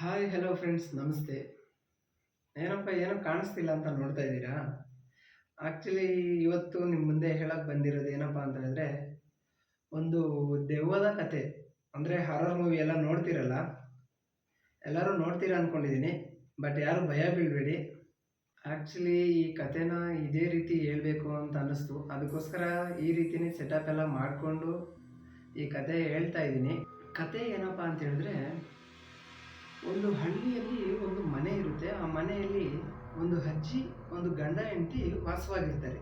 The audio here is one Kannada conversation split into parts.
ಹಾಯ್ ಹಲೋ ಫ್ರೆಂಡ್ಸ್ ನಮಸ್ತೆ. ಏನಪ್ಪ, ಏನೋ ಕಾಣಿಸ್ತಿಲ್ಲ ಅಂತ ನೋಡ್ತಾ ಇದ್ದೀರಾ? ಆ್ಯಕ್ಚುಲಿ ಇವತ್ತು ನಿಮ್ಮ ಮುಂದೆ ಹೇಳಕ್ಕೆ ಬಂದಿರೋದು ಏನಪ್ಪ ಅಂತ ಹೇಳಿದ್ರೆ, ಒಂದು ದೆವ್ವದ ಕತೆ, ಅಂದರೆ ಹಾರರ್ ಮೂವಿ ಎಲ್ಲ ನೋಡ್ತಿರಲ್ಲ? ಎಲ್ಲರೂ ನೋಡ್ತೀರಾ ಅಂದ್ಕೊಂಡಿದ್ದೀನಿ ಬಟ್ ಯಾರು ಭಯ ಬೀಳಬೇಡಿ. ಆ್ಯಕ್ಚುಲಿ ಈ ಕತೆನ ಇದೇ ರೀತಿ ಹೇಳಬೇಕು ಅಂತ ಅನ್ನಿಸ್ತು. ಅದಕ್ಕೋಸ್ಕರ ಈ ರೀತಿನೇ ಸೆಟಪ್ ಎಲ್ಲ ಮಾಡಿಕೊಂಡು ಈ ಕತೆ ಹೇಳ್ತಾ ಇದ್ದೀನಿ. ಕತೆ ಏನಪ್ಪ ಅಂತ ಹೇಳಿದ್ರೆ ಒಂದು ಹಳ್ಳಿಯಲ್ಲಿ ಒಂದು ಮನೆ ಇರುತ್ತೆ. ಆ ಮನೆಯಲ್ಲಿ ಒಂದು ಅಜ್ಜಿ, ಒಂದು ಗಂಡ, ಹೆಂಡತಿ ವಾಸವಾಗಿರ್ತಾರೆ.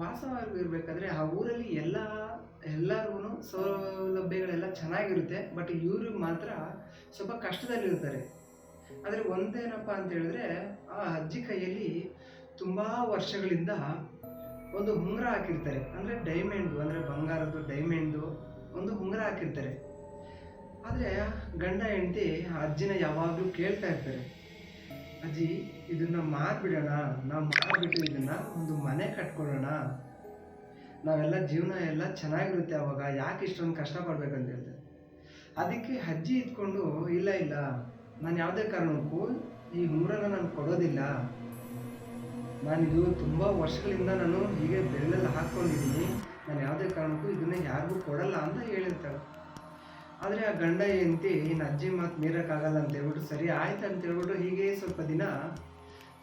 ವಾಸವಾಗಿರ್ಬೇಕಾದ್ರೆ ಆ ಊರಲ್ಲಿ ಎಲ್ಲ ಎಲ್ಲರಿಗೂ ಸೌಲಭ್ಯಗಳೆಲ್ಲ ಚೆನ್ನಾಗಿರುತ್ತೆ. ಬಟ್ ಇವ್ರಿಗೆ ಮಾತ್ರ ಸ್ವಲ್ಪ ಕಷ್ಟದಲ್ಲಿರ್ತಾರೆ. ಆದರೆ ಒಂದೇನಪ್ಪ ಅಂತ ಹೇಳಿದ್ರೆ ಆ ಅಜ್ಜಿ ಕೈಯಲ್ಲಿ ತುಂಬ ವರ್ಷಗಳಿಂದ ಒಂದು ಉಂಗುರ ಹಾಕಿರ್ತಾರೆ. ಅಂದರೆ ಡೈಮಂಡು ಅಂದರೆ ಬಂಗಾರದ್ದು ಡೈಮಂಡು ಒಂದು ಉಂಗುರ ಹಾಕಿರ್ತಾರೆ. ಆದರೆ ಗಂಡ ಹೆಂಡತಿ ಅಜ್ಜಿನ ಯಾವಾಗಲೂ ಕೇಳ್ತಾ ಇರ್ತಾರೆ. ಅಜ್ಜಿ, ಇದನ್ನ ಮಾರ್ಬಿಡೋಣ, ನಾವು ಮಾರ್ಬಿಟ್ಟು ಇದನ್ನ ಒಂದು ಮನೆ ಕಟ್ಕೊಳ್ಳೋಣ. ನಾವೆಲ್ಲ ಜೀವನ ಎಲ್ಲ ಚೆನ್ನಾಗಿರುತ್ತೆ ಅವಾಗ, ಯಾಕೆ ಇಷ್ಟೊಂದು ಕಷ್ಟಪಡ್ಬೇಕಂತ ಹೇಳ್ತಾರೆ ಅದಕ್ಕೆ ಅಜ್ಜಿ ಇದ್ಕೊಂಡು, ಇಲ್ಲ ಇಲ್ಲ, ನಾನು ಯಾವುದೇ ಕಾರಣಕ್ಕೂ ಈ ಊರನ್ನು ನಾನು ಕೊಡೋದಿಲ್ಲ. ನಾನಿದು ತುಂಬ ವರ್ಷಗಳಿಂದ ನಾನು ಹೀಗೆ ಬೆಲ್ಲಲ್ಲಿ ಹಾಕ್ಕೊಂಡಿದ್ದೀನಿ ನಾನು ಯಾವುದೇ ಕಾರಣಕ್ಕೂ ಇದನ್ನ ಯಾರಿಗೂ ಕೊಡಲ್ಲ ಅಂತ ಹೇಳಿರ್ತಾಳೆ. ಆದರೆ ಆ ಗಂಡ ಹೆಂಡತಿ ಇನ್ನು ಅಜ್ಜಿ ಮಾತು ಮೀರಕ್ಕಾಗಲ್ಲ ಅಂತ ಹೇಳ್ಬಿಟ್ಟು ಸರಿ, ಆಯ್ತು ಅಂತ ಹೇಳ್ಬಿಟ್ಟು ಹೀಗೆ ಸ್ವಲ್ಪ ದಿನ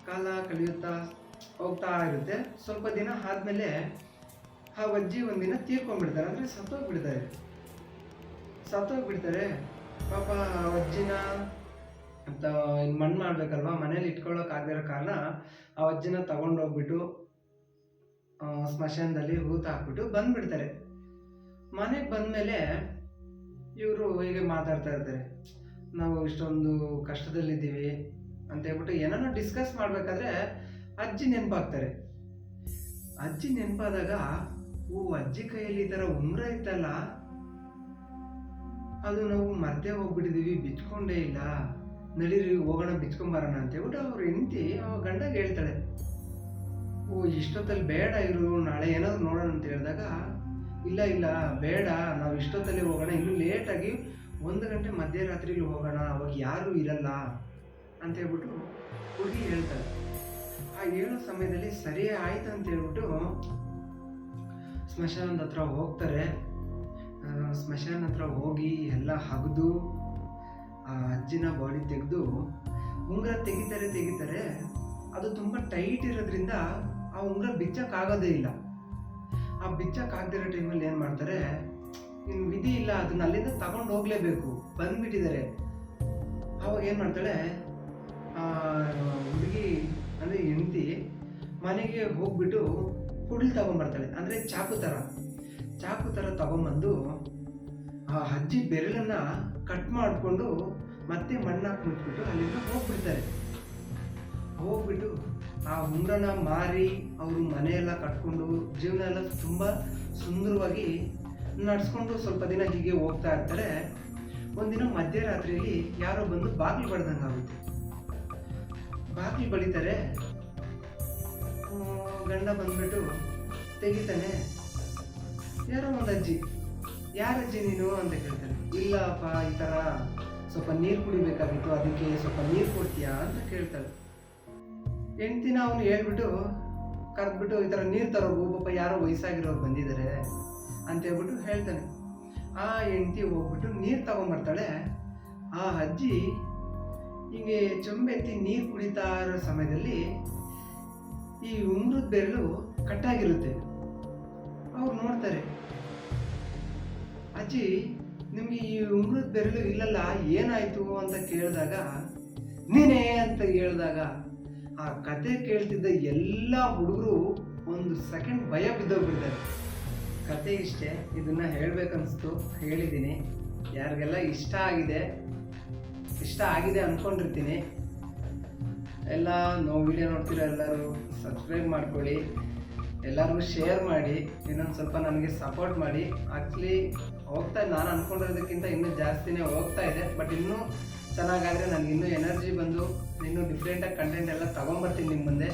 ಕಾಲ ಕಳೆಯುತ್ತಾ ಹೋಗ್ತಾ ಇರುತ್ತೆ. ಸ್ವಲ್ಪ ದಿನ ಆದಮೇಲೆ ಆ ಅಜ್ಜಿ ಒಂದಿನ ತೀರ್ಕೊಂಡ್ಬಿಡ್ತಾರೆ. ಅಂದರೆ ಸತ್ತೋಗ್ಬಿಡ್ತಾರೆ. ಸತ್ತೋಗ್ಬಿಡ್ತಾರೆ. ಪಾಪ ಆ ಅಜ್ಜಿನ ಅಂತ ಇನ್ನು ಮಣ್ಣು ಮಾಡ್ಬೇಕಲ್ವಾ? ಮನೇಲಿ ಆಗದಿರೋ ಕಾರಣ ಆ ಅಜ್ಜಿನ ತಗೊಂಡೋಗ್ಬಿಟ್ಟು ಸ್ಮಶಾನದಲ್ಲಿ ಹೂತ ಹಾಕ್ಬಿಟ್ಟು ಬಂದ್ಬಿಡ್ತಾರೆ. ಮನೆಗೆ ಬಂದಮೇಲೆ ಇವರು ಹೀಗೆ ಮಾತಾಡ್ತಾ ಇರ್ತಾರೆ. ನಾವು ಇಷ್ಟೊಂದು ಕಷ್ಟದಲ್ಲಿದ್ದೀವಿ ಅಂತ ಹೇಳ್ಬಿಟ್ಟು ಏನಾನ ಡಿಸ್ಕಸ್ ಮಾಡಬೇಕಾದ್ರೆ ಅಜ್ಜಿ ನೆನಪಾಗ್ತಾರೆ. ಅಜ್ಜಿ ನೆನಪಾದಾಗ, ಓ, ಅಜ್ಜಿ ಕೈಯಲ್ಲಿ ಈ ಥರ ಉಂಗ್ರ ಇತ್ತಲ್ಲ? ಅದು ನಾವು ಮರ್ತೆ ಹೋಗ್ಬಿಟ್ಟಿದೀವಿ ಬಿಚ್ಕೊಂಡೇ ಇಲ್ಲ. ನಡೀರಿ, ಹೋಗೋಣ, ಬಿಚ್ಕೊಂಬರೋಣ. ಅಂತ ಹೇಳ್ಬಿಟ್ಟು ಅವ್ರು ಹೆಂಡತಿ ಅವ ಗಂಡಗೆ ಹೇಳ್ತಾಳೆ. ಓ, ಇಷ್ಟೊತ್ತಲ್ಲಿ ಬೇಡ ಇರು, ನಾಳೆ ಏನಾದ್ರು ನೋಡೋಣ. ಅಂತ ಹೇಳಿದಾಗ ಇಲ್ಲ ಇಲ್ಲ, ಬೇಡ, ನಾವು ಇಷ್ಟೊತ್ತಲ್ಲಿ ಹೋಗೋಣ. ಇನ್ನು ಲೇಟಾಗಿ ಒಂದು ಗಂಟೆ ಮಧ್ಯರಾತ್ರಿಲಿ ಹೋಗೋಣ. ಅವಾಗ ಯಾರೂ ಇರಲ್ಲ ಅಂತ ಹೇಳ್ಬಿಟ್ಟು ಹುಡುಗಿ ಹೇಳ್ತಾರೆ ಆ ಹೇಳೋ ಸಮಯದಲ್ಲಿ ಸರಿ ಆಯ್ತು ಅಂತ ಹೇಳ್ಬಿಟ್ಟು ಸ್ಮಶಾನದ ಹತ್ರ ಹೋಗ್ತಾರೆ. ಸ್ಮಶಾನ ಹತ್ರ ಹೋಗಿ ಎಲ್ಲ ಹಗ್ದು, ಆ ಅಜ್ಜಿನ ಬಾಡಿ ತೆಗೆದು ಉಂಗುರ ತೆಗಿತಾರೆ ತೆಗಿತಾರೆ. ಅದು ತುಂಬ ಟೈಟ್ ಇರೋದ್ರಿಂದ ಆ ಉಂಗುರ ಬಿಚ್ಚಕ್ಕಾಗೋದೇ ಇಲ್ಲ. ಆ ಬಿಚ್ಚಕ್ಕಾಗ್ದಿರೋ ಟೈಮಲ್ಲಿ ಏನು ಮಾಡ್ತಾರೆ ಇನ್ನು ವಿಧಿ ಇಲ್ಲ, ಅದನ್ನ ಅಲ್ಲಿಂದ ತಗೊಂಡು ಹೋಗ್ಲೇಬೇಕು. ಬಂದ್ಬಿಟ್ಟಿದ್ದಾರೆ. ಅವಾಗ ಏನು ಮಾಡ್ತಾಳೆ ಹುಡುಗಿ, ಅಂದರೆ ಹೆಂಡತಿ, ಮನೆಗೆ ಹೋಗ್ಬಿಟ್ಟು ಕುಡ್ಲು ತಗೊಂಬರ್ತಾಳೆ. ಅಂದರೆ ಚಾಕು ಥರ ಚಾಕು ಥರ ತಗೊಂಬಂದು ಆ ಅಜ್ಜಿ ಬೆರಳನ್ನು ಕಟ್ ಮಾಡಿಕೊಂಡು ಮತ್ತೆ ಮಣ್ಣಾಕ್ ಮುಚ್ಬಿಟ್ಟು ಅಲ್ಲಿಂದ ಹೋಗ್ಬಿಡ್ತಾರೆ. ಹೋಗ್ಬಿಟ್ಟು ಆ ಉಂಗ್ರನ ಮಾರಿ ಅವರು ಮನೆಯೆಲ್ಲ ಕಟ್ಕೊಂಡು ಜೀವನ ಎಲ್ಲ ತುಂಬ ಸುಂದರವಾಗಿ ನಡ್ಸ್ಕೊಂಡು ಸ್ವಲ್ಪ ದಿನ ಹೀಗೆ ಹೋಗ್ತಾ ಇರ್ತಾರೆ. ಒಂದಿನ ಮಧ್ಯರಾತ್ರಿಯಲ್ಲಿ ಯಾರೋ ಬಂದು ಬಾಗಿಲು ಬಡ್ದಂಗೆ ಆಗುತ್ತೆ. ಬಾಗಿಲು ಬಡಿತಾರೆ. ಗಂಡ ಬಂದ್ಬಿಟ್ಟು ತೆಗಿತಾನೆ. ಯಾರೋ ಒಂದು ಅಜ್ಜಿ ಯಾರಜ್ಜಿ ನೀನು? ಅಂತ ಕೇಳ್ತಾನೆ. ಇಲ್ಲಪ್ಪ ಈ ಥರ ಸ್ವಲ್ಪ ನೀರು ಕುಡಿಬೇಕಾಗಿತ್ತು, ಅದಕ್ಕೆ ಸ್ವಲ್ಪ ನೀರು ಕೊಡ್ತೀಯಾ? ಅಂತ ಕೇಳ್ತಾಳೆ. ಹೆಂಡ್ತಿನ ಅವನು ಹೇಳ್ಬಿಟ್ಟು ಕರೆದ್ಬಿಟ್ಟು ಈ ಥರ ನೀರು ತರೋ ಪಾಪ ಯಾರೋ ವಯಸ್ಸಾಗಿರೋರು ಬಂದಿದ್ದಾರೆ ಅಂತ ಹೇಳ್ಬಿಟ್ಟು ಹೇಳ್ತಾನೆ. ಆ ಹೆಂಡ್ತಿ ಹೋಗ್ಬಿಟ್ಟು ನೀರು ತಗೊಂಬರ್ತಾಳೆ. ಆ ಅಜ್ಜಿ ಹೀಗೆ ಚೊಂಬೆತ್ತಿ ನೀರು ಕುಡಿತಾ ಇರೋ ಸಮಯದಲ್ಲಿ ಈ ಉಂಗುರದ ಬೆರಳು ಕಟ್ಟಾಗಿರುತ್ತೆ. ಅವ್ರು ನೋಡ್ತಾರೆ. ಅಜ್ಜಿ, ನಿಮಗೆ ಈ ಉಂಗುರದ ಬೆರಳು ಇಲ್ಲಲ್ಲ, ಏನಾಯಿತು ಅಂತ ಕೇಳಿದಾಗ, ನೀನೇ ಅಂತ ಹೇಳಿದಾಗ ಆ ಕತೆ ಕೇಳ್ತಿದ್ದ ಎಲ್ಲ ಹುಡುಗರು ಒಂದು ಸೆಕೆಂಡ್ ಭಯ ಬಿದ್ದೋಗ್ಬಿಡ್ತಾರೆ ಕತೆ ಇಷ್ಟೇ, ಇದನ್ನ ಹೇಳ್ಬೇಕನ್ನಿಸ್ತು ಹೇಳಿದ್ದೀನಿ ಯಾರಿಗೆಲ್ಲ ಇಷ್ಟ ಆಗಿದೆ ಇಷ್ಟ ಆಗಿದೆ ಅಂದ್ಕೊಂಡಿರ್ತೀನಿ ಎಲ್ಲ ನಾವು ವಿಡಿಯೋ ನೋಡ್ತಿರೋ ಎಲ್ಲರೂ ಸಬ್ಸ್ಕ್ರೈಬ್ ಮಾಡ್ಕೊಳ್ಳಿ. ಎಲ್ಲರಿಗೂ ಶೇರ್ ಮಾಡಿ. ಇನ್ನೊಂದು ಸ್ವಲ್ಪ ನನಗೆ ಸಪೋರ್ಟ್ ಮಾಡಿ. ಆ್ಯಕ್ಚುಲಿ ಹೋಗ್ತಾ ನಾನು ಅಂದ್ಕೊಂಡಿರೋದಕ್ಕಿಂತ ಇನ್ನೂ ಜಾಸ್ತಿನೇ ಹೋಗ್ತಾ ಇದೆ. ಬಟ್ ಇನ್ನೂ ಚೆನ್ನಾಗಾದರೆ ನನಗೆ ಇನ್ನೂ ಎನರ್ಜಿ ಬಂದು ಇನ್ನೂ ಡಿಫ್ರೆಂಟಾಗಿ ಕಂಟೆಂಟ್ ಎಲ್ಲ ತೊಗೊಂಬರ್ತೀನಿ ನಿಮ್ಮ ಮುಂದೆ.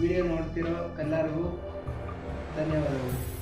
ವಿಡಿಯೋ ನೋಡ್ತಿರೋ ಎಲ್ಲರಿಗೂ ಧನ್ಯವಾದಗಳು.